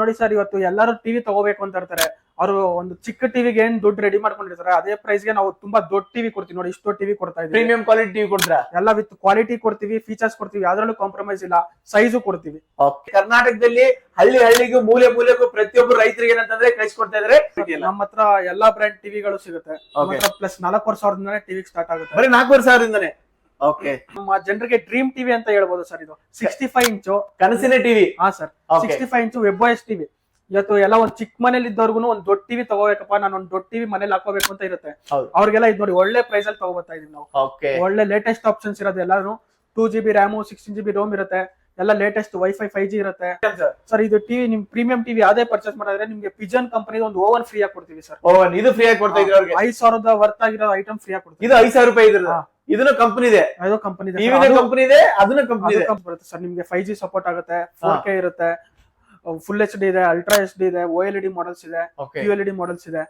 ನೋಡಿ ಸರ್ ಇವತ್ತು ಎಲ್ಲರೂ ಟಿವಿ ತಗೋಬೇಕು ಅಂತ ಇರ್ತಾರೆ. ಅವರು ಒಂದು ಚಿಕ್ಕ ಟಿವಿಗೆ ಏನ್ ದುಡ್ಡು ರೆಡಿ ಮಾಡ್ಕೊಂಡಿರ್ತಾರೆ ಅದೇ ಪ್ರೈಸ್ಗೆ ನಾವು ತುಂಬಾ ದೊಡ್ಡ ಟಿವಿ ಕೊಡ್ತೀವಿ ನೋಡಿ ಇಷ್ಟು ಟಿವಿ ಕೊಡ್ತಾ ಇದ್ದೀವಿ. ಪ್ರೀಮಿಯಂ ಕ್ವಾಲಿಟಿ ಟಿವಿ ಕೊಡ್ತೀರಾ? ಎಲ್ಲ ವಿತ್ ಕ್ವಾಲಿಟಿ ಕೊಡ್ತೀವಿ ಫೀಚರ್ಸ್ ಕೊಡ್ತೀವಿ ಯಾವ್ದ್ರಲ್ಲೂ ಕಾಂಪ್ರಮೈಸ್ ಇಲ್ಲ ಸೈಜು ಕೊಡ್ತೀವಿ. ಕರ್ನಾಟಕದಲ್ಲಿ ಹಳ್ಳಿ ಹಳ್ಳಿಗೂ ಮೂಲೆ ಮೂಲೆಗೂ ಪ್ರತಿಯೊಬ್ಬರು ರೈತರಿಗೆ ಏನಂತಂದ್ರೆ ಕಳಿಸ್ಕೊಡ್ತಾ ಇದ್ರೆ ನಮ್ಮ ಹತ್ರ ಎಲ್ಲಾ ಬ್ರ್ಯಾಂಡ್ ಟಿವಿಗಳು ಸಿಗುತ್ತೆ. ಪ್ಲಸ್ ನಾಲ್ಕೂವರೆ ಸಾವಿರದಿಂದಾನೇ ಟಿವಿ ಸ್ಟಾರ್ಟ್ ಆಗುತ್ತೆ. ಬರೀ ನಾಲ್ಕೂವರೆ ಸಾವಿರದಿಂದಾನೆ ಓಕೆ ನಮ್ಮ ಜನರಿಗೆ ಡ್ರೀಮ್ ಟಿವಿ ಅಂತ ಹೇಳ್ಬೋದು ಸರ್ ಇದು. ಸಿಕ್ಸ್ಟಿ ಫೈವ್ ಇಂಚು ಕನಸಿನ ಟಿವಿ ಹಾ ಸರ್. ಸಿಕ್ಸ್ಟಿ ಫೈವ್ ಇಂಚು ವೆಬ್ ಎಸ್ ಟಿವಿ ಇವತ್ತು ಎಲ್ಲ ಒಂದ್ ಚಿಕ್ಕ ಮನೇಲಿ ಇದ್ದವ್ರಿಗೂ ಒಂದ್ ದೊಡ್ಡ ಟಿವಿ ತಗೋಬೇಕಪ್ಪ ನಾನು ಒಂದ್ ದೊಡ್ಡ ಟಿವಿ ಮನೇಲಿ ಹಾಕೋಬೇಕು ಅಂತ ಇರುತ್ತೆ. ಅವ್ರಿಗೆಲ್ಲ ಇದು ನೋಡಿ ಒಳ್ಳೆ ಪ್ರೈಸ್ ಅಲ್ಲಿ ತಗೋಬರ್ತಾ ಇದೀವಿ ನಾವು. ಒಳ್ಳೆ ಲೇಟೆಸ್ಟ್ ಆಪ್ಷನ್ಸ್ ಇರೋದು ಎಲ್ಲಾನು. Two G B RAM sixteen G B ROM ಇರುತ್ತೆ. ಎಲ್ಲ ಲೇಟೆಸ್ಟ್ ವೈಫೈ ಫೈವ್ ಜಿ ಇರುತ್ತೆ. ಸರ್ ಇದು ಟಿವಿ ನಿಮ್ ಪ್ರೀಮಿಯಂ ಟಿವಿ ಯಾವ್ದೇ ಪರ್ಚೇಸ್ ಮಾಡಿದ್ರೆ ನಿಮ್ಗೆ ಪಿಜನ್ ಕಂಪನಿ ಒಂದು ಓವನ್ ಫ್ರೀ ಆಗಿ ಕೊಡ್ತೀವಿ ಸರ್ ಓವನ್ ಇದು ಫ್ರೀ ಆಗಿ ಕೊಡ್ತಾ ಇದ್ರೆ ಐದ್ ಸಾವಿರದ ವರ್ತ್ ಆಗಿರೋ ಐಟಮ್ ಫ್ರೀ ಆಗಿ ಕೊಡ್ತೀವಿ. ಇದು ಐದ್ ಸಾವಿರ ರೂಪಾಯಿ ಇದ್ರೆ ಇದನ್ನ ಕಂಪನಿ ಇದೆ. ಅದು ಕಂಪನಿ ಇದೆ ಕಂಪನಿ ಇದೆ ಅದನ್ನ ಕಂಪನಿ ಇದೆ. ಬರುತ್ತೆ ಸರ್ ನಿಮ್ಗೆ ಫೈವ್ ಜಿ ಸಪೋರ್ಟ್ ಆಗುತ್ತೆ ಫೋರ್ ಕೆ ಇರುತ್ತೆ ಫುಲ್ ಎಚ್ ಡಿ ಇದೆ ಅಲ್ಟ್ರಾ ಎಚ್ ಡಿ ಇದೆ ಓ ಎಲ್ ಡಿ ಮಾಡೆಲ್ಸ್ ಇದೆ ಯು ಎಲ್ ಡಿ ಮಾಡೆಲ್ಸ್ ಇದೆ.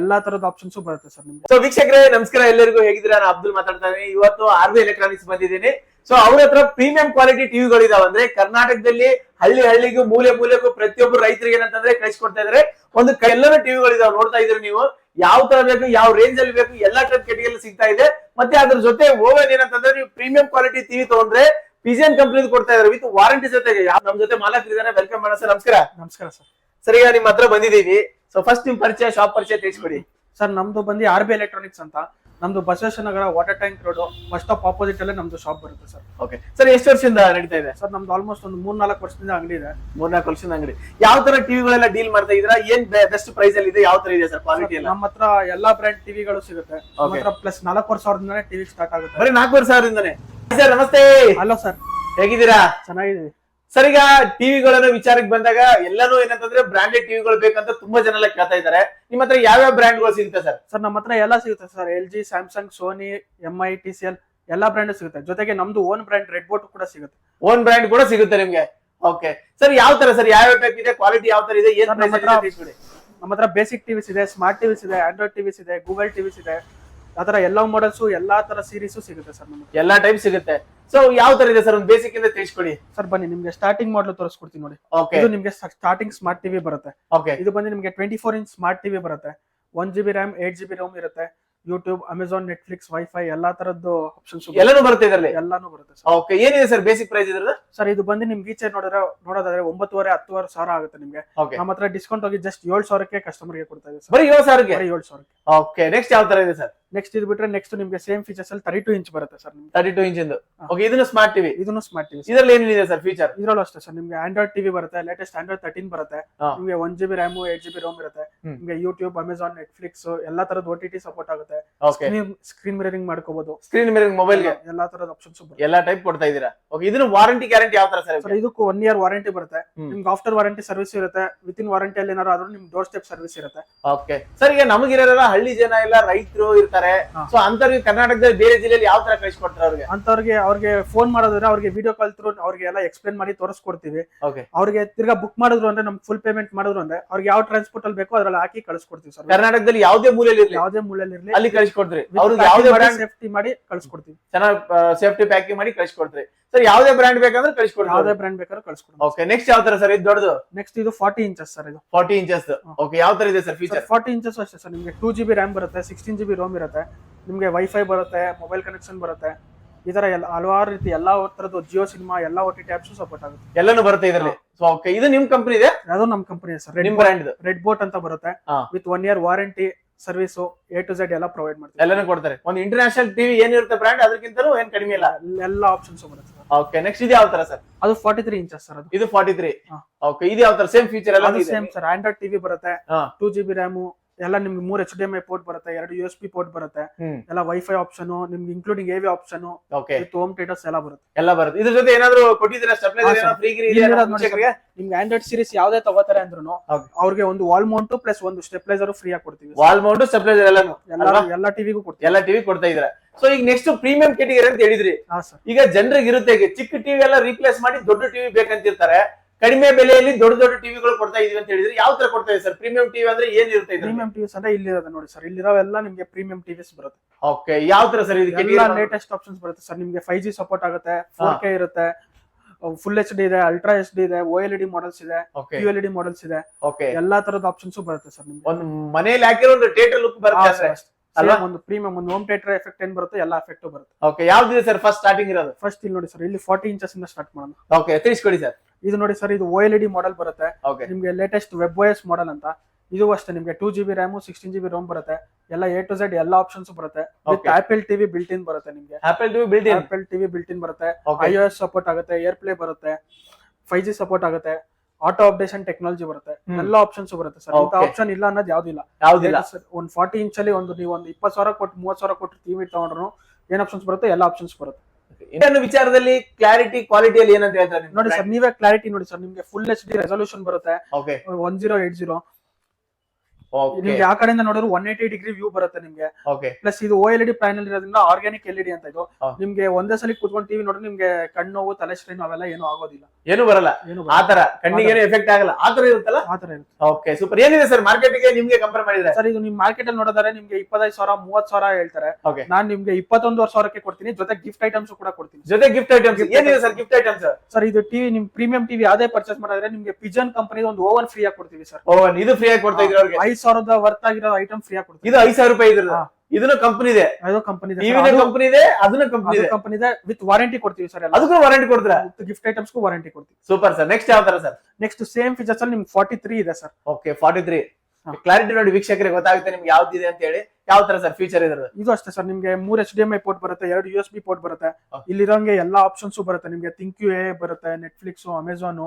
ಎಲ್ಲಾ ತರದ ಆಪ್ಷನ್ಸ್ ಬರುತ್ತೆ ಸರ್ ನಿಮ್ಗೆ. ಸೊ ವೀಕ್ಷಕರೇ ನಮಸ್ಕಾರ ಎಲ್ಲರಿಗೂ. ಹೇಗಿದ್ರೆ ನಾನು ಅಬ್ದುಲ್ ಮಾತಾಡ್ತಾ ಇದ್ದೀನಿ. ಇವತ್ತು ಆರ್ ಬಿ ಎಲೆಕ್ಟ್ರಾನಿಕ್ಸ್ ಬಂದಿದ್ದೀನಿ. ಸೊ ಅವ್ರ ಹತ್ರ ಪ್ರೀಮಿಯಂ ಕ್ವಾಲಿಟಿ ಟಿವಿಗಳು ಇದಾವೆ ಅಂದ್ರೆ ಕರ್ನಾಟಕದಲ್ಲಿ ಹಳ್ಳಿ ಹಳ್ಳಿಗೂ ಮೂಲೆ ಮೂಲೆಗೂ ಪ್ರತಿಯೊಬ್ಬರು ರೈತರಿಗೆ ಏನಂತಂದ್ರೆ ಕಳಿಸ್ಕೊಡ್ತಾ ಇದಾರೆ. ಒಂದು ಎಲ್ಲರೂ ಟಿವಿಗಳು ಇದಾವೆ ನೋಡ್ತಾ ಇದ್ರೆ ನೀವು. ಯಾವ ತರ ಬೇಕು ಯಾವ ರೇಂಜ್ ಅಲ್ಲಿ ಬೇಕು ಎಲ್ಲಾ ಟೈಪ್ ಕೆಟಗರಿ ಸಿಗ್ತಾ ಇದೆ. ಮತ್ತೆ ಅದ್ರ ಜೊತೆ ಓವನ್ ಏನಂತಂದ್ರೆ ನೀವು ಪ್ರೀಮಿಯಂ ಕ್ವಾಲಿಟಿ ಟಿವಿ ತಗೊಂಡ್ರೆ ಪಿಜಿಎನ್ ಕಂಪನಿ ಕೊಡ್ತಾ ಇದಾರೆ. ವಿತ್ ವಾರಂಟಿ ಜೊತೆಗೆ. ಯಾವ ನಮ್ ಜೊತೆ ಮಾಲಕರಿದ್ದಾರೆ ವೆಲ್ಕಮ್ ಮಾಡೋಣ ಸರ್. ನಮಸ್ಕಾರ. ನಮಸ್ಕಾರ ಸರ್. ಸರ್ ಈಗ ನಿಮ್ಮ ಹತ್ರ ಬಂದಿದ್ದೀವಿ. ಸೊ ಫಸ್ಟ್ ನಿಮ್ ಪರಿಚಯ ಶಾಪ್ ಪರಿಚಯ ತಿಳಿಸ್ಕೊಡಿ. ಸರ್ ನಮ್ದು ಬಂದು ಆರ್ ಬಿ ಎಲೆಕ್ಟ್ರಾನಿಕ್ಸ್ ಅಂತ. ನಮ್ದು Basaveshwara Nagara water tank road bus stop opposite ಅಲ್ಲೇ ನಮ್ದು ಶಾಪ್ ಬರುತ್ತೆ ಸರ್ ಓಕೆ ಸರ್ ಎಷ್ಟು ವರ್ಷದಿಂದ ನಡೀತಾ ಇದೆ? ಸರ್ ನಮ್ದು ಆಲ್ಮೋಸ್ಟ್ ಒಂದು ಮೂರ್ ನಾಲ್ಕು ವರ್ಷದಿಂದ ಅಂಗಡಿ ಇದೆ. ಮೂರ್ನಾಲ್ಕು ವರ್ಷದಿಂದ ಅಂಗಡಿ. ಯಾವ ತರ ಟಿವಿಗಳೆಲ್ಲ ಡೀಲ್ ಮಾಡ್ತಾ ಇದ್ರ ಏನ್ ಬೆಸ್ಟ್ ಪ್ರೈಸ್ ಅಲ್ಲಿ ಇದೆ? ಯಾವ ತರ ಇದೆ ಸರ್ ಕ್ವಾಲಿಟಿ ಎಲ್ಲ? ನಮ್ಮ ಹತ್ರ ಎಲ್ಲಾ ಬ್ರ್ಯಾಂಡ್ ಟಿವಿಗಳು ಸಿಗುತ್ತೆ. ನಮ್ಮ. ಹತ್ರ ಪ್ಲಸ್ ನಾಲ್ಕೂವರೆ ಸಾವಿರದಿಂದ ಟಿವಿ ಸ್ಟಾರ್ಟ್ ಆಗುತ್ತೆ. ಬರೀ ನಾಲ್ಕೂವರೆ ಸಾವಿರದಿಂದಾನೆ. ಸರ್ ನಮಸ್ತೆ. ಹಲೋ ಸರ್ ಹೇಗಿದ್ದೀರಾ? ಚೆನ್ನಾಗಿದ್ದೀವಿ. ಸರ್ ಈಗ ಟಿವಿಗಳನ್ನು ವಿಚಾರಕ್ಕೆ ಬಂದಾಗ ಎಲ್ಲಾನು ಏನಂತಂದ್ರೆ ಬ್ರಾಂಡೆಡ್ ಟಿವಿಗಳು ಬೇಕಂತ ತುಂಬಾ ಜನ ಎಲ್ಲ ಕೇಳ್ತಾ ಇದ್ದಾರೆ. ನಿಮ್ಮ ಹತ್ರ ಯಾವ್ಯಾವ ಬ್ರ್ಯಾಂಡ್ಗಳು ಸಿಗುತ್ತೆ ಸರ್? ಸರ್ ನಮ್ಮ ಹತ್ರ ಎಲ್ಲ ಸಿಗುತ್ತೆ sir. L G Samsung Sony M I T C L ಎಲ್ಲಾ ಬ್ರ್ಯಾಂಡ್ ಸಿಗುತ್ತೆ. ಜೊತೆಗೆ ನಮ್ದು ಓನ್ ಬ್ರ್ಯಾಂಡ್ ರೆಡ್ ಬೋಟ್ ಕೂಡ ಸಿಗುತ್ತೆ. ಓನ್ ಬ್ರ್ಯಾಂಡ್ ಕೂಡ ಸಿಗುತ್ತೆ ನಿಮ್ಗೆ? ಓಕೆ ಸರ್ ಯಾವ ತರ ಸರ್? ಯಾವ ಟೈಪ್ ಇದೆ? ಕ್ವಾಲಿಟಿ ಯಾವ ತರ ಇದೆ? ಏನ್ ನಮ್ಮ ಹತ್ರ- ಬೇಸಿಕ್ ಟಿವಿಸ್ ಇದೆ ಸ್ಮಾರ್ಟ್ ಟಿವಿಸ್ ಇದೆ ಆಂಡ್ರಾಯ್ಡ್ ಟಿವಿಸ್ ಇದೆ ಗೂಗಲ್ ಟಿವಿಸ್ ಇದೆ. ಆತರ ಎಲ್ಲ ಎಲ್ಲಾ ಮಾಡೆಲ್ಸ್ ಎಲ್ಲಾ ತರ ಸೀರೀಸು ಸಿಗುತ್ತೆ ಸರ್ ನಮಗೆ. ಎಲ್ಲಾ ಟೈಪ್ ಸಿಗುತ್ತೆ. ಸೊ ಯಾವ ತರ ಇದೆ ಸರ್? ಒಂದು ಬೇಸಿಕ್ ಇಂದ ತಿಳಿಸ್ಕೊಡಿ. ಸರ್ ಬನ್ನಿ ನಿಮ್ಗೆ ಸ್ಟಾರ್ಟಿಂಗ್ ಮಾಡಲ್ ತೋರಿಸ್ಕೊಡ್ತೀನಿ ನೋಡಿ. ಓಕೆ ಇದು ನಿಮ್ಗೆ ಸ್ಟಾರ್ಟಿಂಗ್ ಸ್ಮಾರ್ಟ್ ಟಿವಿ ಬರುತ್ತೆ. ಓಕೆ ಇದು ಬಂದು ನಿಮ್ಗೆ twenty four inch smart TV ಬರುತ್ತೆ. One G B RAM eight G B ROM ಇರುತ್ತೆ. ಯೂಟ್ಯೂಬ್ ಅಮೆಝಾನ್ ನೆಟ್ಫ್ಲಿಕ್ಸ್ ವೈಫೈ ಎಲ್ಲಾ ತರದ್ದು ಆಪ್ಷನ್ಸ್ ಎಲ್ಲಾನು ಬರುತ್ತೆ ಇದರಲ್ಲಿ? ಎಲ್ಲಾನು ಬರುತ್ತೆ ಸರ್. ಓಕೆ ಏನಿದೆ ಸರ್ ಬೇಸಿಕ್ ಪ್ರೈಸ್ ಇದ್ರದ್ದು? ಸರ್ ಇದು ಬಂದು ನಿಮ್ಗೆ ಈಚೆ ನೋಡಿದ್ರೆ ನೋಡೋದಾದ್ರೆ ಒಂಬತ್ತುವರೆ ಹತ್ತುವರೆ ಸಾವಿರ ಆಗುತ್ತೆ ನಿಮ್ಗೆ. ಓಕೆ ನಮ್ಮ ಹತ್ರ ಡಿಸ್ಕೌಂಟ್ ಹೋಗಿ ಜಸ್ಟ್ ಏಳು ಸಾವಿರಕ್ಕೆ ಕಸ್ಟಮರ್ಗೆ ಕೊಡ್ತಾ ಇದೆ ಸರ್. ಬರೀ ಏಳು ಸಾವಿರಕ್ಕೆ? ಬರೀ ಏಳು ಸಾವಿರಕ್ಕೆ. ಓಕೆ ನೆಕ್ಸ್ಟ್ ಯಾವ ತರ ಇದೆ ಸರ್ ನೆಕ್ಸ್ಟ್ ಇದು ಬಿಟ್ರೆ ನೆಕ್ಸ್ಟ್ ನಿಮ್ಗೆ ಸೇಮ್ ಫೀಚರ್ಸ್ ಅಲ್ಲಿ ತರ್ಟಿ ಟು ಇಂಚ್ ಬರುತ್ತೆ ಸರ್ ತರ್ಟಿ ಟೂ ಇಂಚ್ ಇಂದು. ಓಕೆ ಇದನ್ನು ಸ್ಮಾರ್ಟ್ ಟಿವಿ ಇದನ್ನು ಸ್ಮಾರ್ಟ್ ಟಿವಿ ಇದರಲ್ಲಿ ಏನಿದೆ ಸರ್ ಫೀಚರ್ ಇದ್ರಲ್ಲೂ ಅಷ್ಟೇ ಸರ್ ನಿಮ್ಗೆ ಆಂಡ್ರಾಯ್ಡ್ ಟಿವಿ ಬರುತ್ತೆ ಲೇಟೆಸ್ಟ್ ಆಂಡ್ರಾಯ್ಡ್ ತರ್ಟೀನ್ ಬರುತ್ತೆ. ನಿಮ್ಗೆ one G B RAM eight G B ROM ಇರುತ್ತೆ. ನಿಮ್ಗೆ ಯೂಟ್ಯೂಬ್ ಅಮೆಝಾನ್ ನೆಟ್ಫ್ಲಿಕ್ಸ್ ಎಲ್ಲಾ ತರದ ಓ ಟಿ ಟಿ ಸಪೋರ್ಟ್ ಆಗುತ್ತೆ. ಸ್ಕ್ರೀನ್ ಮಿರರಿಂಗ್ ಮಾಡ್ಕೋಬಹುದು ಸ್ಕ್ರೀನ್ ಮಿರರಿಂಗ್ ಮೊಬೈಲ್ಗೆ? ಎಲ್ಲಾ ತರದ ಆಪ್ಷನ್ಸ್ ಎಲ್ಲಾ ಟೈಪ್ ಕೊಡ್ತಾ ಇದೀರಾ ಓಕೆ ಇದನ್ನು ವಾರಂಟಿ ಗ್ಯಾರಂಟಿ ಯಾವ ತರ ಸರ್ ಸರ್ ಇದಕ್ಕೂ ಒನ್ ಇಯರ್ ವಾರಂಟಿ ಬರುತ್ತೆ. ನಿಮ್ಗೆ ಆಫ್ಟರ್ ವಾರಂಟಿ ಸರ್ವಿಸ್ ಇರುತ್ತೆ. ವಿತ್ ಇನ್ ವಾರಂಟಿ ಅಲ್ಲಿ ಏನಾದ್ರು ಆದ್ರೂ ನಿಮ್ಗೆ ಡೋರ್ ಸ್ಟೆಪ್ ಸರ್ವಿಸ್ ಇರುತ್ತೆ. ಓಕೆ ಸರ್ ಈಗ ನಮಗಿರೋರೆಲ್ಲ ಹಳ್ಳಿ ಜನ ಎಲ್ಲ ರೈತರು ಇರ್ತಾರೆ. ಸೊ ಅಂತವ್ರಿಗೆ ಕರ್ನಾಟಕದಲ್ಲಿ ಬೇರೆ ಜಿಲ್ಲೆಯಲ್ಲಿ ಯಾವ ತರ ಕಳಿಸ್ಕೊಡ್ತಾರೆ ಅವ್ರಿಗೆ? ಅಂತವ್ರಿಗೆ ಅವ್ರಿಗೆ ಫೋನ್ ಮಾಡೋದ್ರೆ ಅವ್ರಿಗೆ ವಿಡಿಯೋ ಕಾಲ್ ತ್ರೂ ಅವ್ರಿಗೆ ಎಲ್ಲ ಎಕ್ಸ್ಪ್ಲೇನ್ ಮಾಡಿ ತೋರಿಸ್ಕೊಡ್ತೀವಿ. ಓಕೆ ಅವ್ರಿಗೆ ತಿರ್ಗಾ ಬುಕ್ ಮಾಡಿದ್ರು ಅಂದ್ರೆ ನಮ್ಗೆ ಫುಲ್ ಪೇಮೆಂಟ್ ಮಾಡಿದ್ರು ಅಂದ್ರೆ ಅವ್ರಿಗೆ ಯಾವ ಟ್ರಾನ್ಸ್ಪೋರ್ಟ್ ಅಲ್ಲಿ ಬೇಕೋ ಅದ್ರಲ್ಲಿ ಹಾಕಿ ಕಳಿಸ್ಕೊಡ್ತೀವಿ ಸರ್ ಕರ್ನಾಟಕದಲ್ಲಿ ಯಾವುದೇ ಮೂಲೆಯಲ್ಲಿ ಇರ್ಲಿ. ಯಾವುದೇ ಮೂಲೆಯಲ್ಲಿ ಇರ್ಲಿ. ಅಲ್ಲಿ ಕಳಿಸ್ಕೊಡ್ತೀವಿ ಅವ್ರಿಗೆ ಯಾವುದೇ ಸೇಫ್ಟಿ ಮಾಡಿ ಕಳಿಸ್ಕೊಡ್ತೀವಿ. ಚೆನ್ನಾಗಿ ಸೇಫ್ಟಿ ಪ್ಯಾಕಿಂಗ್ ಮಾಡಿ ಕಳಿಸ್ಕೊಡ್ತೀರಿ ಸರ್ ಯಾವುದೇ ಬ್ರ್ಯಾಂಡ್ ಬೇಕಂದ್ರೆ ಕಳಿಸ್ಕೊಡಿ ಯಾವ್ದೇ ಬ್ರ್ಯಾಂಡ್ ಬೇಕಾದ್ರೂ ಕಳಿಸ್ಕೊಡಿ ಓಕೆ ನೆಕ್ಸ್ಟ್ ಯಾವ ತರ ಸರ್ ಇದು ದೊಡ್ಡದು? ನೆಕ್ಸ್ಟ್ ಇದು ಫಾರ್ಟಿ ಇಂಚಸ್ ಸರ್ ಇದು. ಫಾರ್ಟಿ ಇಂಚಸ್ ಓಕೆ ಯಾವ ತರ ಇದೆ ಸರ್ ಫೀಚರ್ ಫಾರ್ಟಿ ಇಂಚಸ್ ಅಷ್ಟೇ ಸರ್ ನಿಮಗೆ ಟೂ ಜಿ ಬಿ ರ್ಯಾಮ್ ಬರುತ್ತೆ ಸಿಕ್ಸ್ಟೀನ್ ಜಿ ಬಿ ರೋಮ್ ಇರುತ್ತೆ ನಿಮಗೆ ವೈಫೈ ಬರುತ್ತೆ ಮೊಬೈಲ್ ಕನೆಕ್ಷನ್ ಬರುತ್ತೆ. ಈ ತರ ಎಲ್ಲ ಹಲವಾರು ರೀತಿ ಎಲ್ಲಾ ತರದ್ದು ಜಿಯೋ ಸಿನಿಮಾ ಎಲ್ಲಾ ಒ ಟಿ ಟ್ಯಾಬ್ಸ್ ಸಪೋರ್ಟ್ ಆಗುತ್ತೆ. ಎಲ್ಲಾನು ಬರುತ್ತೆ ಇದರಲ್ಲಿ? ಸೊ ಓಕೆ ಇದು ನಿಮ್ ಕಂಪನಿ ಇದೆ? ಅದು ನಮ್ಮ ಕಂಪನಿ ಸರ್ ನಿಮ್ ಬ್ರ್ಯಾಂಡ್ ರೆಡ್ ಬೋಟ್ ಅಂತ ಬರುತ್ತೆ. With one year warranty service A to Z ಎಲ್ಲ ಪ್ರೊವೈಡ್ ಮಾಡ್ತಾರೆ ಎಲ್ಲಾನು ಕೊಡ್ತಾರೆ. ಒಂದು ಇಂಟರ್ನ್ಯಾಷನಲ್ ಟಿವಿ ಏನಿರುತ್ತೆ ಬ್ರ್ಯಾಂಡ್ ಅದಕ್ಕಿಂತಲೂ ಏನ್ ಕಡಿಮೆ ಇಲ್ಲ? ಎಲ್ಲ ಆಪ್ಷನ್ಸ್ ಬರುತ್ತೆ. ಓಕೆ ನೆಕ್ಸ್ಟ್ ಇದು ಯಾವ ತರ ಸರ್? ಅದು ಫಾರ್ಟಿ ತ್ರೀ ಇಂಚಸ್ ಸರ್ ಅದು. ಇದು ಫಾರ್ಟಿ ತ್ರೀ. ಓಕೆ ಇದು ಯಾವ ತರ ಸೇಮ್ ಫೀಚರ್ ಎಲ್ಲ ಸೇಮ್ ಸರ್ ಆಂಡ್ರಾಯ್ಡ್ ಟಿವಿ ಬರುತ್ತೆ. ಟೂ ಜಿ ಬಿ ರ್ಯಾಮು ಎಲ್ಲ ನಿಮ್ಗೆ ಮೂರ್ H D M I port ಬರುತ್ತೆ ಎರಡು ಯು ಎಸ್ ಪಿ ಪೋರ್ಟ್ ಬರುತ್ತೆ. ಹ್ಮ್. ಎಲ್ಲ ವೈಫೈ ಆಪ್ಷನ್ ನಿಮ್ಗೆ including AV option okay with home theatres ಎಲ್ಲ ಬರುತ್ತೆ. ಎಲ್ಲ ಬರುತ್ತೆ. ಇದ್ರ ಜೊತೆ ಏನಾದ್ರು ಕೊಟ್ಟಿದ್ದೀರಾ? ಸ್ಟೆಪ್ಲೈಸರ್. ಫ್ರೀ ಗಿರಿ ಇಲ್ಲಿರೋದು ನೋಡಿ sir. ನಿಮ್ಗೆ ಆಂಡ್ರಾಯ್ಡ್ ಸೀರೀಸ್ ಯಾವ್ದೇ ತಗೋತಾರೆ ಅಂದ್ರೂ. ಅವ್ರಿಗೆ ಒಂದು ವಾಲ್ ಮೌಂಟ್ ಪ್ಲಸ್ ಒಂದು ಸ್ಟೆಪ್ಲೈಸರ್ ಫ್ರೀ ಆಗಿ ಕೊಡ್ತೀವಿ ವಾಲ್ ಮೌಂಟ್ ಸ್ಟೆಪ್ಲೈಸರ್ ಎಲ್ಲಾನು? ಎಲ್ಲ ಅಲ್ವಾ? ಎಲ್ಲ ಟಿವಿಗೂ ಕೊಡ್ತೀವಿ. ಎಲ್ಲ ಟಿವಿ ಕೊಡ್ತಾ ಇದ್ರೆ ಸೊ ಈಗ ನೆಕ್ಸ್ಟ್ ಪ್ರೀಮಿಯಂ ಕೆಟಗರಿ ಅಂತ ಹೇಳಿದ್ರಿ. ಹಾ ಸರ್ ಈಗ ಜನರಿಗೆ ಇರುತ್ತೆ ಈಗ ಚಿಕ್ಕ ಟಿವಿ ಎಲ್ಲ ರೀಪ್ಲೇಸ್ ಮಾಡಿ ದೊಡ್ಡ ಟಿವಿ ಬೇಕಂತಿರ್ತಾರೆ. ಕಡಿಮೆ ಬೆಲೆಯಲ್ಲಿ ದೊಡ್ಡ ದೊಡ್ಡ ಟಿವಿಗಳು ಕೊಡ್ತಾ ಇದೀವಿ ಅಂತ ಹೇಳಿದ್ರೆ ಯಾವ ತರ ಕೊಡ್ತಾ ಇದೆ ಸರ್? ಪ್ರೀಮಿಯಂ ಟಿವಿ ಅಂದ್ರೆ ಏನ್ ಇರುತ್ತೆ ಪ್ರೀಮಿಯಂ ಟಿವಿಸ್ ಅಂದ್ರೆ ಇಲ್ಲಿರೋದು ನೋಡಿ ಸರ್ ಇಲ್ಲಿರೋವೆಲ್ಲ ನಿಮ್ಗೆ ಪ್ರೀಮಿಯಂ ಟಿವಿಸ್ ಬರುತ್ತೆ. ಓಕೆ ಯಾವ ತರ ಸರ್ ಇದಕ್ಕೆ ಎಲ್ಲ ಲೇಟೆಸ್ಟ್ ಆಪ್ಷನ್ಸ್ ಬರುತ್ತೆ ಸರ್. ನಿಮ್ಗೆ ಫೈವ್ ಜಿ ಸಪೋರ್ಟ್ ಆಗುತ್ತೆ ಫೋರ್ ಕೆ ಇರುತ್ತೆ ಫುಲ್ ಎಚ್ ಡಿ ಇದೆ ಅಲ್ಟ್ರಾ ಎಚ್ ಡಿ ಇದೆ ಓ ಎಲ್ ಇಡಿ ಮಾಡಲ್ಸ್ ಇದೆ ಯು ಎಲ್ ಇಡಿ ಮಾಡಲ್ಸ್ ಇದೆ. ಎಲ್ಲಾ ತರದ ಆಪ್ಷನ್ಸ್ ಬರುತ್ತೆ ಸರ್ ನಿಮ್ಗೆ. ಒಂದು ಮನೆಯಲ್ಲಿ ಹಾಕಿರೋ ಒಂದು ಥಿಯೇಟರ್ ಲುಕ್ ಬರುತ್ತೆ ಅಲ್ಲ ಅಲ್ವಾ? ಒಂದು ಪ್ರೀಮಿಯಂ ಒಂದು ಹೋಮ್ ಥಿಯೇಟರ್ ಎಫೆಕ್ಟ್ ಏನ್ ಬರುತ್ತೆ ಎಲ್ಲ ಎಫೆಕ್ಟ್ ಬರುತ್ತೆ. ಓಕೆ ಯಾವ್ದಿದೆ ಸರ್ ಫಸ್ಟ್ ಸ್ಟಾರ್ಟಿಂಗ್ ಇರೋದು? ಫಸ್ಟ್ ಇಲ್ಲಿ ನೋಡಿ ಸರ್ ಇಲ್ಲಿ ಫಾರ್ಟಿ ಇಂಚಸ್ ಇಂದ ಸ್ಟಾರ್ಟ್ ಮಾಡೋಣ ಓಕೆ ತಿಳಿಸ್ಕೊಡಿ ಸರ್. ಇದು ನೋಡಿ ಸರ್ ಇದು ಓ ಎಲ್ ಡಿ ಮಾಡೆಲ್ ಬರುತ್ತೆ. ನಿಮಗೆ ಲೇಟೆಸ್ಟ್ ವೆಬ್ ಓಎಸ್ ಮಾಡೆಲ್ ಅಂತ. ಇದು ಅಷ್ಟೇ ನಿಮ್ಗೆ two G B RAM sixteen G B ROM ಬರುತ್ತೆ. ಎಲ್ಲ ಎ ಟು ಝೆಡ್ ಎಲ್ಲ ಆಪ್ಷನ್ಸ್ ಬರುತ್ತೆ. ಆಪಲ್ ಟಿವಿ ಬಿಲ್ಟ್ ಇನ್ ಬರುತ್ತೆ ನಿಮ್ಗೆ. Apple TV built in Apple TV built in ಬರುತ್ತೆ. ಐ ಎಸ್ ಸಪೋರ್ಟ್ ಆಗುತ್ತೆ ಏರ್ ಪ್ಲೇ ಬರುತ್ತೆ ಫೈವ್ ಜಿ ಸಪೋರ್ಟ್ ಆಗುತ್ತೆ ಆಟೋ ಅಪ್ಡೇಷನ್ ಟೆಕ್ನಾಲಜಿ ಬರುತ್ತೆ. ಎಲ್ಲ ಆಪ್ಷನ್ಸ್ ಬರುತ್ತೆ ಸರ್. ಇಂಥ ಆಪ್ಷನ್ ಇಲ್ಲ ಅನ್ನೋದು ಯಾವ್ದಿಲ್ಲ ಯಾವ್ದಿಲ್ಲ ಸರ್ ಒಂದ್ ಫಾರ್ಟಿ ಇಂಚ್ ಅಲ್ಲಿ ಒಂದು ನೀವು ಒಂದು ಇಪ್ಪತ್ತು ಸಾವಿರ ಕೊಟ್ಟು ಮೂವತ್ತು ಸಾವಿರ ಕೊಟ್ಟು ಟಿವಿ ತಗೊಂಡ್ರು ಏನ್ ಆಪ್ಷನ್ಸ್ ಬರುತ್ತೆ? ಎಲ್ಲ ಆಪ್ಷನ್ಸ್ ಬರುತ್ತೆ. ಇನ್ನೊಂದು ವಿಚಾರದಲ್ಲಿ ಕ್ಲಾರಿಟಿ ಕ್ವಾಲಿಟಿಯಲ್ಲಿ ಏನಂತ ಹೇಳ್ತಾರೆ ನೋಡಿ ಸರ್ ನೀವೇ ಕ್ಲಾರಿಟಿ ನೋಡಿ ಸರ್ ನಿಮ್ಗೆ ಫುಲ್ ಎಚ್ ಡಿ ರೆಸಲ್ಯೂಷನ್ ಬರುತ್ತೆ. Okay one zero eight zero ನಿಮ್ಗೆ ಯಾವ ಕಡೆಯಿಂದ ನೋಡಿದ್ರೆ ಒನ್ ಏಟಿ ಡಿಗ್ರಿ ವ್ಯೂ ಬರುತ್ತೆ ನಿಮ್ಗೆ. ಪ್ಲಸ್ ಇದು ಓ ಎಲ್ ಡಿ ಪ್ಯಾನಲ್ ಇರೋದ್ರಿಂದ ಆರ್ಗ್ಯಾನಿಕ್ ಎಲ್ ಡಿ ಅಂತ ಇದು. ನಿಮ್ಗೆ ಒಂದೇ ಸಲ ಕುತ್ಕೊಂಡು ಟಿವಿ ನೋಡಿದ್ರೆ ನಿಮ್ಗೆ ಕಣ್ಣು ನೋವು ತಲೆ ಸ್ಟ್ರೈನ್ ಅವೆಲ್ಲ ಏನು ಆಗೋದಿಲ್ಲ. ಏನು ಬರಲ್ಲ. ಏನು ಆ ತರ ಕಣ್ಣಿಗೆ ಏನು ಎಫೆಕ್ಟ್ ಆಗಲ್ಲ. ಆತರ ತರ ಇರುತ್ತಲ್ಲ? ಆತರ ಇರುತ್ತೆ. ಓಕೆ ಸೂಪರ್ ಏನಿದೆ ಸರ್ ಮಾರ್ಕೆಟ್ಗೆ ನಿಮ್ಗೆ ಕಂಪೇರ್ ಮಾಡಿದ್ರೆ? ಸರ್ ಇದು ನಿಮ್ ಮಾರ್ಕೆಟ್ ಅಲ್ಲಿ ನೋಡಿದ್ರೆ ನಿಮ್ಗೆ ಇಪ್ಪತ್ತೈದು ಸಾವಿರ ಮೂವತ್ ಸಾವಿರ ಹೇಳ್ತಾರೆ. ನಾನು ನಿಮಗೆ ಇಪ್ಪತ್ತೊಂದು ಸಾವಿರಕ್ಕೆ ಕೊಡ್ತೀನಿ. ಜೊತೆ ಗಿಫ್ಟ್ ಐಟಮ್ಸ್ ಕೂಡ ಕೊಡ್ತೀನಿ. ಜೊತೆ ಗಿಫ್ಟ್ ಐಟಮ್ಸ್ ಏನಿದೆ ಸರ್ ಗಿಫ್ಟ್ ಐಟಮ್ಸ್ ಸರ್ ಇದು ಟಿವಿ ನಿಮ್ ಪ್ರೀಮಿಯಂ ಟಿವಿ ಅದೇ ಪರ್ಚೇಸ್ ಮಾಡಿದ್ರೆ ನಿಮ್ಗೆ ಪಿಜನ್ ಕಂಪನಿ ಒಂದು ಓವನ್ ಫ್ರೀ ಆಗಿ ಕೊಡ್ತೀವಿ ಸರ್ ಓವನ್ ಇದು ಫ್ರೀ ಆಗಿ ಕೊಡ್ತಾ ಐದ್ ಸಾವಿರದ ವರ್ತ್ ಆಗಿರೋ ಐಟಮ್ ಫ್ರೀ ಆಗಿ ಕೊಡ್ತೀವಿ ಇದು ಐದ್ ಸಾವಿರ ರೂಪಾಯಿ ಇದ್ರ ಇದನ್ನ ಕಂಪನಿ ಇದೆ. ಅದು ಕಂಪನಿ ಇದೆ ಕಂಪನಿ ಇದೆ ಅದನ್ನ ಕಂಪನಿ ಇದೆ. ಕಂಪನಿ ಇದೆ ವಿತ್ ವಾರಂಟಿ ಕೊಡ್ತೀವಿ ಸರ್ ಅದಕ್ಕೂ ವಾರಂಟಿ ಕೊಡ್ತೀರಾ? ಗಿಫ್ಟ್ ಐಟಮ್ಸ್ಗೂ ವಾರಂಟಿ ಕೊಡ್ತೀವಿ. ಸೂಪರ್ ಸರ್ ನೆಕ್ಸ್ಟ್ ಯಾವ ತರ ಸರ್ ನೆಕ್ಸ್ಟ್ ಸೇಮ್ ಫೀಚರ್ಸ್ ಅಲ್ಲಿ ನಿಮ್ಗೆ ಫಾರ್ಟಿ ತ್ರೀ ಇದೆ sir okay forty three. Clarity ನೋಡಿ ವೀಕ್ಷಕರಿಗೆ ಗೊತ್ತಾಗುತ್ತೆ ನಿಮ್ಗೆ ಇದೆ ಅಂತ ಹೇಳಿ. ಯಾವ ತರ ಸರ್ ಫೀಚರ್ ಇದೆ ಇದು ಅಷ್ಟೇ ಸರ್ ನಿಮ್ಗೆ ಮೂರ್ H D M I port ಬರುತ್ತೆ ಎರಡು ಯು ಎಸ್ ಬಿ ಪೋರ್ಟ್ ಬರುತ್ತೆ. ಇಲ್ಲಿರೋಂಗೆ ಎಲ್ಲಾ ಆಪ್ಷನ್ಸ್ ಬರುತ್ತೆ. ನಿಮ್ಗೆ ಥಿಂಕ್ ಯು ಎ ಬರುತ್ತೆ Netflix Amazon.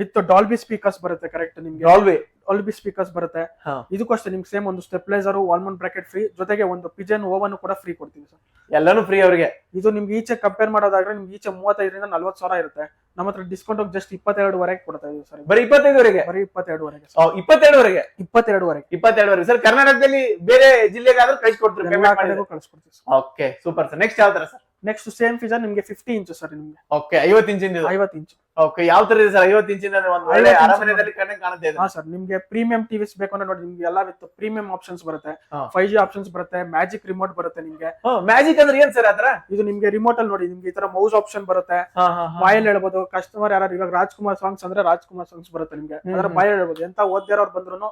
With Dolby speakers ಬರುತ್ತೆ ಕರೆಕ್ಟ್ ನಿಮ್ಗೆ? ಡಾಲ್ಬಿ ಡಾಲ್ಬಿ ಸ್ಪೀಕರ್ಸ್ ಬರುತ್ತೆ. ಇದಕ್ಕೋಸ್ಕರ ಇದಕ್ಕೂ ಅಷ್ಟೇ ನಿಮ್ಗೆ ಸೇಮ್ ಒಂದು ಸ್ಟೆಪ್ಲೈಸರ್ ವಾಲ್ಮನ್ ಬ್ರಾಕೆಟ್ ಫ್ರೀ ಜೊತೆಗೆ ಒಂದು ಪಿಜನ್ ಓವನ್ ಕೂಡ ಫ್ರೀ ಕೊಡ್ತೀವಿ ಸರ್. ಎಲ್ಲಾನು ಫ್ರೀ ಅವರಿಗೆ? ಇದು ನಿಮ್ಗೆ ಈಚೆ ಕಂಪೇರ್ ಮಾಡೋದಾದ್ರೆ ನಿಮ್ಗೆ ಈಚೆ ಮೂವತ್ತೈದರಿಂದ ನಲ್ವತ್ತು ಸಾವಿರ ಇರುತ್ತೆ. ನಮ್ಮ ಹತ್ರ ಡಿಸ್ಕೌಂಟ್ ಜಸ್ಟ್ ಇಪ್ಪತ್ತೆರಡುವರೆಗೆ ಕೊಡ್ತಾ ಇದೀವಿ ಸರ್. ಬರೀ ಇಪ್ಪತ್ತೈದುವರೆಗೆ? ಬರೀ ಇಪ್ಪತ್ತೆರಡುವರೆಗೆ ಇಪ್ಪತ್ತೆರಡುವರೆಗೆ? ಇಪ್ಪತ್ತೆರಡುವರೆಗೆ. ಇಪ್ಪತ್ತೆರಡುವರೆಗೆ. ಸರ್ ಕರ್ನಾಟಕದಲ್ಲಿ ಬೇರೆ ಜಿಲ್ಲೆಗಾದ್ರೂ ಕಳ್ಸಿ ಕೊಡ್ತೀವಿ ಕಡೆಗೂ ಕಳಿಸ್ಕೊಡ್ತೀವಿ sir. Okay super sir next ಯಾವ ತರ ಸರ್? ನೆಕ್ಸ್ಟ್ ಸೇಮ್ ಫೀಸರ್ ನಿಮ್ಗೆ ಫಿಫ್ಟಿ ಇಂಚು ಸರ್ ನಿಮ್ಗೆ. ಓಕೆ ಐವತ್ತು ಇಂಚಿಂದ ಐವತ್ತು ಇಂಚ್ ಓಕೆ ಯಾವ ತರ ಇದೆ ಸರ್ ಐವತ್ತು ಇಂಚಿನ ಒಂದು ಒಳ್ಳೆ 50 ಇಂಚಿನ ಅರಮನೆಯಲ್ಲಿ ಕಣ್ಣಿಗೆ ಕಾಣುತ್ತೆ ಹಾ ಸರ್ ನಿಮ್ಗೆ ಪ್ರೀಮಿಯಂ ಟಿವಿಸ್ ಬೇಕು ಅಂದ್ರೆ ನೋಡಿ ನಿಮ್ಗೆ ಎಲ್ಲಾ ವಿತ್ ಪ್ರೀಮಿಯಂ ಆಪ್ಷನ್ಸ್ ಬರುತ್ತೆ. ಫೈವ್ ಜಿ ಆಪ್ಷನ್ಸ್ ಬರುತ್ತೆ ಮ್ಯಾಜಿಕ್ ರಿಮೋಟ್ ಬರುತ್ತೆ ನಿಮ್ಗೆ. ಮ್ಯಾಜಿಕ್ ಅಂದ್ರೆ ಏನ್ ಸರ್ ಆತರ ಇದು ನಿಮ್ಗೆ ರಿಮೋಟ್ ಅಲ್ಲಿ ನೋಡಿ ನಿಮ್ಗೆ ಈ ತರ ಮೌಸ್ ಆಪ್ಷನ್ ಬರುತ್ತೆ. ಬಾಯಲ್ ಹೇಳ್ಬೋದು ಕಸ್ಟಮರ್ ಯಾರು ಇವಾಗ ರಾಜ್ಕುಮಾರ್ ಸಾಂಗ್ಸ್ ಅಂದ್ರೆ ರಾಜ್ಕುಮಾರ್ ಸಾಂಗ್ಸ್ ಬರುತ್ತೆ ನಿಮ್ಗೆ. ಅದರ ಬಾಯಲ್ ಹೇಳ್ಬೋದು ಎಂತ ಓದ್ದಿರೋರು ಬಂದ್ರು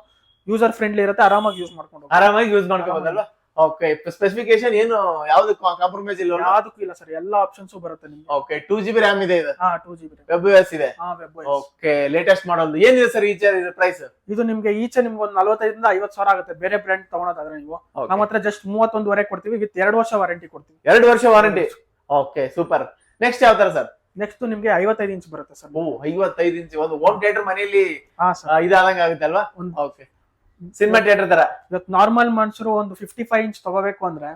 ಯೂಸರ್ ಫ್ರೆಂಡ್ಲಿ ಇರುತ್ತೆ ಆರಾಮಾಗಿ ಯೂಸ್ ಮಾಡ್ಕೊಂಡು. ಆರಾಮಾಗಿ ಯೂಸ್ ಮಾಡ್ಕೋಬೋದಲ್ವಾ? ಓಕೆ ಸ್ಪೆಸಿಫಿಕೇಶನ್ ಏನು? ಯಾವ್ದಕ್ಕೂ ಕಾಂಪ್ರಮೈಸ್ ಇಲ್ಲ ಯಾವ್ದಕ್ಕೂ ಇಲ್ಲ ಸರ್ ಎಲ್ಲಾ ಆಪ್ಷನ್ಸ್ ಬರುತ್ತೆ ನಿಮ್ಗೆ. Okay two G B RAM ಇದೆ ಇದು? ಹಾ two G B web S ಇದೆ? ಹಾ ವೆಬ್ ಓಕೆ ಲೇಟೆಸ್ಟ್ ಮಾಡಲ್ ಏನಿದೆ ಸರ್ ಈಚೆ ಇದು ಪ್ರೈಸ್ ಇದು ನಿಮ್ಗೆ ಈಚೆ ನಿಮ್ಗೆ ಒಂದು ನಲ್ವತ್ತೈದರಿಂದ ಐವತ್ತು ಸಾವಿರ ಆಗುತ್ತೆ. ಬೇರೆ ಬ್ರ್ಯಾಂಡ್ ತಗೊಳೋದಾದ್ರೆ ನೀವು. ನಮ್ಮ ಹತ್ರ ಜಸ್ಟ್ ಮೂವತ್ತೊಂದುವರೆ ಕೊಡ್ತೀವಿ ವಿತ್ ಎರಡು ವರ್ಷ ವಾರಂಟಿ ಕೊಡ್ತೀವಿ. ಎರಡು ವರ್ಷ ವಾರಂಟಿ ಓಕೆ ಸೂಪರ್ ನೆಕ್ಸ್ಟ್ ಯಾವ ತರ ಸರ್ ನೆಕ್ಸ್ಟ್ ನಿಮ್ಗೆ ಐವತ್ತೈದು ಇಂಚ್ ಬರುತ್ತೆ ಸರ್. ಓ ಐವತ್ತೈದು ಇಂಚ್ ಒಂದು ಹೋಮ್ ಥಿಯೇಟರ್ ಮನೆಯಲ್ಲಿ ಹಾ ಆ, ಸರ್ ಇದಾದಂಗ ಆಗುತ್ತೆ ಅಲ್ವಾ? ಓಕೆ ಸಿನಿಮಾ ಥಿಯೇಟರ್ ತರ. ಇವತ್ತು ನಾರ್ಮಲ್ ಮನುಷ್ಯರು ಒಂದು ಫಿಫ್ಟಿ ಫೈವ್ ಇಂಚ್ ತಗೋಬೇಕು ಅಂದ್ರೆ.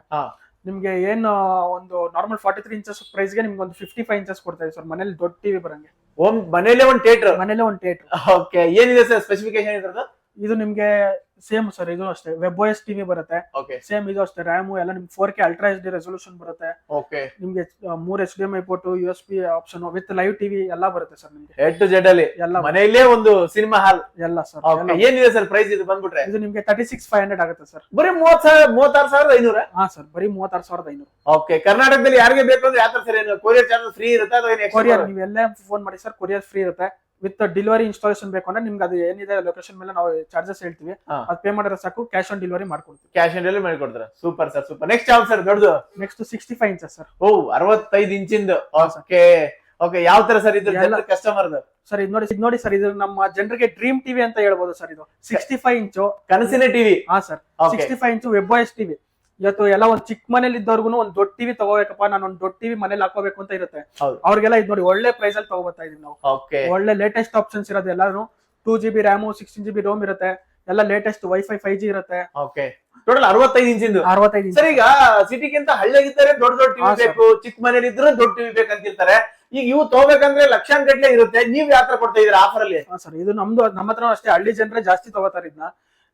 ನಿಮ್ಗೆ ಏನು ಒಂದು ನಾರ್ಮಲ್ ಫಾರ್ಟಿ ತ್ರೀ ಇಂಚಸ್ ಪ್ರೈಸ್ಗೆ ನಿಮ್ಗೆ ಒಂದು ಫಿಫ್ಟಿ ಫೈವ್ ಇಂಚಸ್ ಕೊಡ್ತಾ ಇದೆ ಸರ್. ಮನೇಲಿ ದೊಡ್ಡ ಟಿವಿ ಬರಂಗೆ. ಓಮ್ ಮನೇಲೆ ಒಂದು ಥಿಯೇಟರ್ ಮನೇಲೆ ಒಂದು ಥಿಯೇಟರ್ ಓಕೆ ಏನಿದೆ ಸರ್ ಸ್ಪೆಸಿಫಿಕೇಶನ್ ಇದ್ರದ್ದು? ಇದು ನಿಮ್ಗೆ ಸೇಮ್ ಸರ್ ಇದು ಅಷ್ಟೇ. ವೆಬ್ ಎಸ್ ಟಿವಿ ಬರುತ್ತೆ. ಓಕೆ ಸೇಮ್ ಇದು ಅಷ್ಟೇ. ರ್ಯಾಮು ಎಲ್ಲ ನಿಮ್ಗೆ four K ultra H D resolution ಬರುತ್ತೆ. ಓಕೆ ನಿಮ್ಗೆ ಮೂರ್ H D M I port U S B option with live TV ಎಲ್ಲ ಬರುತ್ತೆ ಸರ್ ನಿಮ್ಗೆ. ಹೆಡ್ ಟು ಜೆಡ್ ಅಲ್ಲಿ. ಎಲ್ಲ ಮನೆಯಲ್ಲೇ ಒಂದು ಸಿನಿಮಾ ಹಾಲ್ ಎಲ್ಲ ಸರ್ ಏನಿದೆ ಸರ್ ಪ್ರೈಸ್ ಇದು ಬಂದ್ಬಿಟ್ರೆ? ಇದು ನಿಮ್ಗೆ ತರ್ಟಿ ಸಿಕ್ಸ್ ಫೈವ್ ಹಂಡ್ರೆಡ್ ಆಗುತ್ತೆ ಸರ್ ಬರೀ ಮೂವತ್ ಸಾವಿರ ಮೂವತ್ತಾರು ಸಾವಿರದ ಐನೂರ? ಹಾ ಸರ್ ಬರೀ ಮೂವತ್ತಾರು ಸಾವಿರದ ಐನೂರು. ಓಕೆ ಕರ್ನಾಟಕದಲ್ಲಿ ಯಾರಿಗೆ ಬೇಕು ಅಂದ್ರೆ ಯಾವ ತರ ಸರ್ ಏನು? ಕೊರಿಯರ್ ಚಾರ್ಜ್ ಫ್ರೀ ಇರುತ್ತೆ ಅಥವಾ ಕೊರಿಯರ್ ನೀವು ಎಲ್ಲೇ ಫೋನ್ ಮಾಡಿ ಸರ್ ಕೊರಿಯರ್ ಫ್ರೀ ಇರುತ್ತೆ. ವಿತ್ ಡೆಲಿವರಿ ಇನ್ಸ್ಟಾಲೇಷನ್ ಬೇಕು ಅಂದ್ರೆ ನಿಮ್ಗೆ ಅದು ಏನಿದೆ ಲೊಕೇಶನ್ ಮೇಲೆ ನಾವು ಚಾರ್ಜಸ್ ಹೇಳ್ತೀವಿ. ಅದ್ ಪೇ ಮಾಡಿದ್ರೆ ಸಾಕು ಕ್ಯಾಶ್ ಆನ್ ಡೆಲಿವರಿ ಮಾಡ್ಕೊಡ್ತೀವಿ. ಕ್ಯಾಶ್ ಆನ್ ಡೆಲಿವರಿ ಮಾಡ್ಕೊಡ್ತಾರೆ? ಸೂಪರ್ ಸರ್ ಸೂಪರ್ ನೆಕ್ಸ್ಟ್ ಯಾವ್ದು ಸರ್ ದೊಡ್ಡದು. Next sixty five inches sir ಓ ಅರವತ್ತೈದು ಇಂಚಿಂದು. ಓಕೆ ಓಕೆ ಯಾವ ತರ ಸರ್ ಇದು? ಕಸ್ಟಮರ್ ಸರ್ ಇದು ನೋಡಿ ಇದು ನೋಡಿ ಸರ್ ಇದು ನಮ್ಮ ಜನರಿಗೆ ಡ್ರೀಮ್ ಟಿವಿ ಅಂತ ಹೇಳ್ಬೋದು ಸರ್ ಇದು. Sixty five inch. ಕನಸಿನ ಟಿವಿ ಹಾ sir sixty five inch webOS TV ಇವತ್ತು ಎಲ್ಲ ಒಂದ್ ಚಿಕ್ಕ ಮನೇಲಿ ಇದ್ದವ್ರಿಗೂ ಒಂದ್ ದೊಡ್ಡ ಟಿವಿ ತಗೋಬೇಕಪ್ಪ ನಾನು ಒಂದ್ ದೊಡ್ಡ ಟಿವಿ ಮನೇಲಿ ಹಾಕೋಬೇಕು ಅಂತ ಇರುತ್ತೆ. ಹೌದು. ಅವ್ರಿಗೆಲ್ಲ ಇದು ನೋಡಿ ಒಳ್ಳೆ ಪ್ರೈಸ್ ಅಲ್ಲಿ ತಗೋಬರ್ತಾ ಇದೀವಿ ನಾವು. ಓಕೆ ಒಳ್ಳೆ ಲೇಟೆಸ್ಟ್ ಆಪ್ಷನ್ಸ್ ಇರೋದು ಎಲ್ಲಾನು. Two G B RAM sixteen G B ROM ಇರುತ್ತೆ. ಎಲ್ಲ ಲೇಟೆಸ್ಟ್ ವೈಫೈ ಫೈವ್ ಜಿ ಇರುತ್ತೆ. ಓಕೆ ಟೋಟಲ್ ಅರವತ್ತೈದು ಇಂಚಿಂದು. ಅರವತ್ತೈದು ಸರ್ ಈಗ ಸಿಟಿಗಿಂತ ಹಳ್ಳಿಯಾಗಿದ್ದಾರೆ ದೊಡ್ಡ ದೊಡ್ಡ ಟಿವಿ ಹಾ, sir. ಬೇಕು ಚಿಕ್ಕ ಮನೇಲಿ ಇದ್ರೆ ದೊಡ್ಡ ಟಿವಿ ಬೇಕಂತಿರ್ತಾರೆ. ಈಗ ಇವು ತಗೋಬೇಕಂದ್ರೆ ಲಕ್ಷಾಂಗಟ್ಲೆ ಇರುತ್ತೆ. ನೀವ್ ಯಾವ ತರ ಕೊಡ್ತಾ ಇದೀರಾ ಆಫರ್ ಅಲ್ಲಿ? ಸರ್. ಇದು ನಮ್ದು ನಮ್ಮ ಹತ್ರ ಅಷ್ಟೇ. ಹಳ್ಳಿ ಜನರೇ ಜಾಸ್ತಿ ತಗೋತಾರೆ ಇದನ್ನ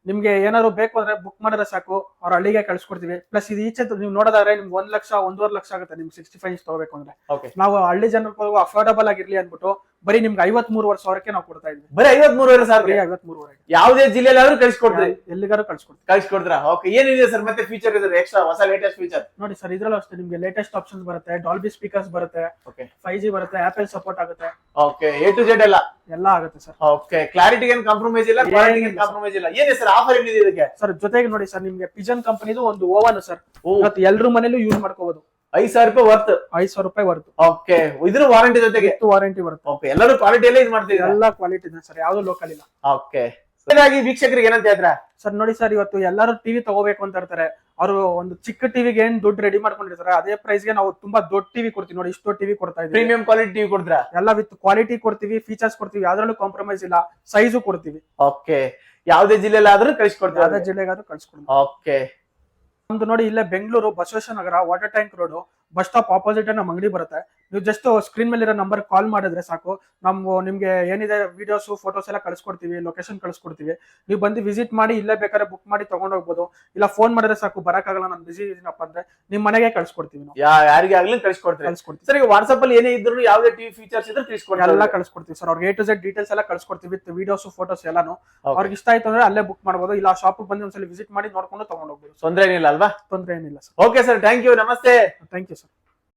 ನಿಮ್ಗೆ ಏನಾದ್ರು ಬೇಕು ಅಂದ್ರೆ ಬುಕ್ ಮಾಡಿದ್ರೆ ಸಾಕು ಅವ್ರ ಹಳ್ಳಿಗೆ ಕಳ್ಸಿಕೊಡ್ತೀವಿ. ಪ್ಲಸ್ ಇದು ಈಚೆ ನೀವು ನೋಡೋದಾದ್ರೆ ನಿಮ್ಗೆ ಒಂದ್ ಲಕ್ಷ ಒಂದೂವರೆ ಲಕ್ಷ ಆಗುತ್ತೆ ನಿಮ್ಗೆ ಸಿಕ್ಸ್ಟಿ ಫೈವ್ ಇಂಚ್ ತಗೋಬೇಕು ಅಂದ್ರೆ. ನಾವು ಹಳ್ಳಿ ಜನರು ಅಫೋರ್ಡಬಲ್ ಆಗಿರ್ಲಿ ಅಂದ್ಬಿಟ್ಟು ಬರೀ ನಿಮ್ಗೆ ಐವತ್ ಮೂರುವರೆ ಸಾವಿರಕ್ಕೆ ನಾವು ಕೊಡ್ತಾ ಇದ್ವಿ. ಬರೀ ಐವತ್ ಮೂರುವರೆ ಸಾವಿರ ಐವತ್ ಮೂರುವರೆ ಯಾವುದೇ ಜಿಲ್ಲೆಯಲ್ಲಾದ್ರೂ ಕಳಿಸ್ಕೊಡ್ರಿ ಎಲ್ಲಿಗಾರು ಕಳ್ಸಿಕೊಡ್ತೀವಿ. ಕಳಿಸ್ಕೊಡ್ತೀರಾ? ಓಕೆ ಏನಿದೆ ಸರ್ ಮತ್ತೆ ಫೀಚರ್ ಇದ್ರೆ ಎಕ್ಸ್ಟ್ರಾ ಹೊಸ ಲೇಟೆಸ್ಟ್ ಫೀಚರ್ ನೋಡಿ ಸರ್ ಇದ್ರಲ್ಲೂ ಅಷ್ಟೇ ನಿಮ್ಗೆ ಲೇಟೆಸ್ಟ್ ಆಪ್ಷನ್ಸ್ ಬರುತ್ತೆ ಡಾಲ್ಬಿ ಸ್ಪೀಕರ್ಸ್ ಬರುತ್ತೆ ಓಕೆ ಫೈವ್ ಜಿ ಬರುತ್ತೆ ಆಪಲ್ ಸಪೋರ್ಟ್ ಆಗುತ್ತೆ. ಓಕೆ ಎ ಟು ಜೆಡ್ ಎಲ್ಲ? ಎಲ್ಲ ಆಗುತ್ತೆ ಸರ್ ಓಕೆ ಕ್ಲಾರಿಟಿ ಏನ್ ಕಾಂಪ್ರಮೈಸ್ ಇಲ್ಲ ಕ್ವಾಲಿಟಿ ಏನ್ ಕಾಂಪ್ರಮೈಸ್ ಇಲ್ಲ? ಏನೇ ಸರ್ ಆಫರ್ ಏನಿದೆ ಇದಕ್ಕೆ? ಸರ್ ಜೊತೆಗೆ ನೋಡಿ ಸರ್ ನಿಮ್ಗೆ ಪಿಜನ್ ಕಂಪನಿದು ಒಂದು ಓವನ್ ಸರ್ ಮತ್ತೆ ಇವತ್ತು ಎಲ್ರ ಮನೇಲೂ ಯೂಸ್ ಮಾಡ್ಕೋಬಹುದು ಐದ್ ಸಾವಿರ ರೂಪಾಯಿ ವರ್ತ್ ಐದ್ ಸಾವಿರ ರೂಪಾಯಿ ವರ್ತ್ ಓಕೆ ಇದ್ರ ವಾರಂಟಿ ಜೊತೆಗೆ? ವಾರಂಟಿ ಬರುತ್ತೆ ಓಕೆ ಎಲ್ಲರೂ ಕ್ವಾಲಿಟಿಯಲ್ಲೇ ಇದು ಮಾಡ್ತೀವಿ ಎಲ್ಲ ಕ್ವಾಲಿಟಿ ಇದೆ ಸರ್ ಯಾವ್ದು ಲೋಕಲ್ ಇಲ್ಲ. ಓಕೆ ಹಾಗಾಗಿ ವೀಕ್ಷಕರಿಗೆ ಏನಂತ ಹೇಳ್ತೀರಾ? ಸರ್ ನೋಡಿ ಸರ್ ಇವತ್ತು ಎಲ್ಲರೂ ಟಿವಿ ತಗೋಬೇಕು ಅಂತ ಇರ್ತಾರೆ. ಅವರು ಒಂದು ಚಿಕ್ಕ ಟಿವಿಗೆ ಏನ್ ದುಡ್ಡು ರೆಡಿ ಮಾಡ್ಕೊಂಡಿರ್ತಾರೆ ಅದೇ ಪ್ರೈಸ್ಗೆ ನಾವು ತುಂಬಾ ದೊಡ್ಡ ಟಿವಿ ಕೊಡ್ತೀವಿ. ನೋಡಿ ಇಷ್ಟು ಟಿವಿ ಕೊಡ್ತಾ ಇದ್ದೀವಿ. ಪ್ರೀಮಿಯಂ ಕ್ವಾಲಿಟಿ ಟಿವಿ ಕೊಡ್ತೀರಾ? ಎಲ್ಲ ವಿತ್ ಕ್ವಾಲಿಟಿ ಕೊಡ್ತೀವಿ ಫೀಚರ್ಸ್ ಕೊಡ್ತೀವಿ ಯಾವ್ದ್ರಲ್ಲೂ ಕಾಂಪ್ರಮೈಸ್ ಇಲ್ಲ. ಸೈಜು ಕೊಡ್ತೀವಿ. ಓಕೆ ಯಾವ್ದೇ ಜಿಲ್ಲೆಲ್ಲಾದ್ರೂ ಯಾವ್ದೇ ಕಳಿಸ್ಕೊಡ್ತೀರಾ ಜಿಲ್ಲೆಗಾದ್ರೂ ಕಳ್ಸಿಕೊಡ್ತೀವಿ. ಓಕೆ ನಮ್ದು ನೋಡಿ ಇಲ್ಲೇ Bengaluru Basaveshwara Nagar water tank road bus stop opposite ನಮ್ಮ ಅಂಗಡಿ ಬರುತ್ತೆ. ನೀವು ಜಸ್ಟ್ ಸ್ಕ್ರೀನ್ ಮೇಲೆ ಇರೋ ನಂಬರ್ ಕಾಲ್ ಮಾಡಿದ್ರೆ ಸಾಕು. ನಾವು ನಿಮ್ಗೆ ಏನಿದೆ ವಿಡಿಯೋಸ್ ಫೋಟೋಸ್ ಎಲ್ಲ ಕಳಿಸ್ಕೊಡ್ತೀವಿ ಲೊಕೇಶನ್ ಕಳಿಸ್ಕೊಡ್ತೀವಿ. ನೀವು ಬಂದು ವಿಸಿಟ್ ಮಾಡಿ ಇಲ್ಲೇ ಬೇಕಾದ್ರೆ ಬುಕ್ ಮಾಡಿ ತಗೊಂಡ್ ಹೋಗ್ಬೋದು. ಇಲ್ಲ ಫೋನ್ ಮಾಡಿದ್ರೆ ಸಾಕು ಬರಕ್ಕಾಗಲ್ಲ ನಾನು ಬಿಸಿ ಇದೀನಪ್ಪ ಅಂದ್ರೆ ನಿಮ್ ಮನೆಗೆ ಕಳ್ಸ್ಕೊಡ್ತೀವಿ ನಾವು. ಯಾರಿಗೆ ಆಗ್ಲಿ ಕಳಿಸ್ಕೊಡ್ತೀವಿ. ಕಳ್ಸ್ಕೊಡ್ತೀವಿ. ಸರ್ ಈಗ ವಾಟ್ಸ್ಆಪ್ ಅಲ್ಲಿ ಏನೇ ಇದ್ರು ಯಾವ್ದೇ ಟಿವಿ ಫೀಚರ್ಸ್ ಇದ್ರೆ ಎಲ್ಲ ಕಳಿಸ್ಕೊಡ್ತೀವಿ ಸರ್. ಅವ್ರಿಗೆ ಎ ಟು ಝೆಡ್ ಡೀಟೇಲ್ಸ್ ಎಲ್ಲ ಕಳ್ಸ್ಕೊಡ್ತೀವಿ ವಿತ್ ವಿಡಿಯೋಸ್ ಫೋಟೋಸ್ ಎಲ್ಲಾನು. ಅವ್ರಿಗೆ ಇಷ್ಟ ಆಯ್ತು ಅಂದ್ರೆ ಅಲ್ಲೇ ಬುಕ್ ಮಾಡ್ಬೋದು. ಇಲ್ಲ ಶಾಪ್ ಬಂದು ಒಂದ್ಸಲ ವಿಸಿಟ್ ಮಾಡಿ ನೋಡ್ಕೊಂಡು ತಗೊಂಡ್ ಹೋಗ್ಬೋದು ತೊಂದ್ರೆ ಏನಿಲ್ಲ ಅಲ್ವಾ? ತೊಂದ್ರೆ ಏನಿಲ್ಲ sir. Okay sir thank you ನಮಸ್ತೆ. Thank you sir